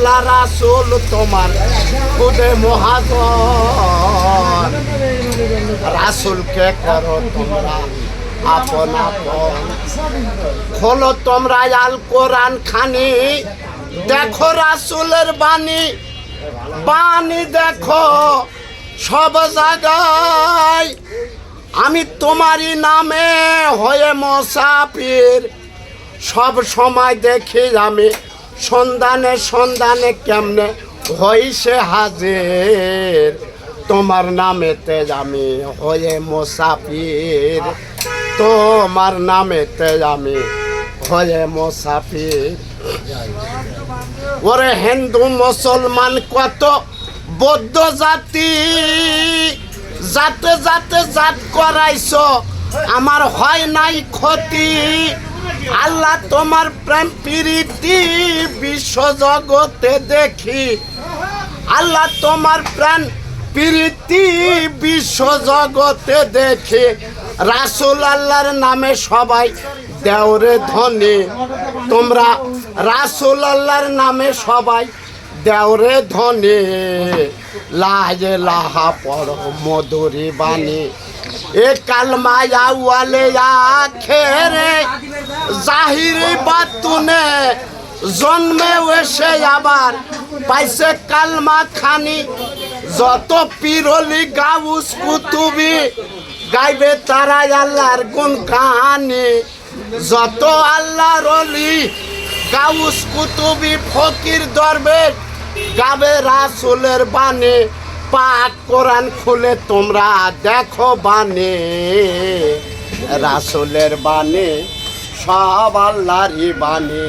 আল্লাহ রাসুল তোমার, খুদে মহাজন। রাসুলকে করো তোমরা আপন আপন। খোলো তোমরা আল কোরআন খানি। দেখো রাসুলের বাণী বাণী দেখো সব জায়গায়। আমি তোমারই নামে হয়ে মসাফির সব সময় দেখি আমি সন্ধানে সন্ধানে কেমনে হইছে হাজির? তোমার নামেতে আমি হয়ে মোসাফির। তোমার নামেতে আমি হয়ে মোসাফির। ওরে হিন্দু মুসলমান কত বৌদ্ধ জাতি? যাতে যাতে জাত করাইছ, আমার হয় নাই ক্ষতি। আল্লাহ তোমার প্রেম প্রীতি বিশ্ব জগতে দেখি। আল্লাহ তোমার প্রাণ প্রীতি বিশ্ব জগতে দেখে। রাসুল আল্লাহর নামে সবাই দেওরে ধনী। তোমরা রাসুল আল্লাহর নামে সবাই দেওরে ধনে। লাহে লাহা পড়ো মধুরি বাণী। এ কালমায়া ওয়ালে আখেরে জাহিরি বাতুনে জন্মে এসে আবার পাইছে কালমা খানি। যত পিরলি গাউস কুতুবি গাইবে তারা আল্লাহর গুণ কাহানি। যত আল্লাহর অলি গাউস কুতুবি ফকির দরবেশ গাবে রাসুলের বাণী। পাক কোরআন খুলে তোমরা দেখো বাণী। রাসুলের বাণী সব আল্লাহরই বাণী।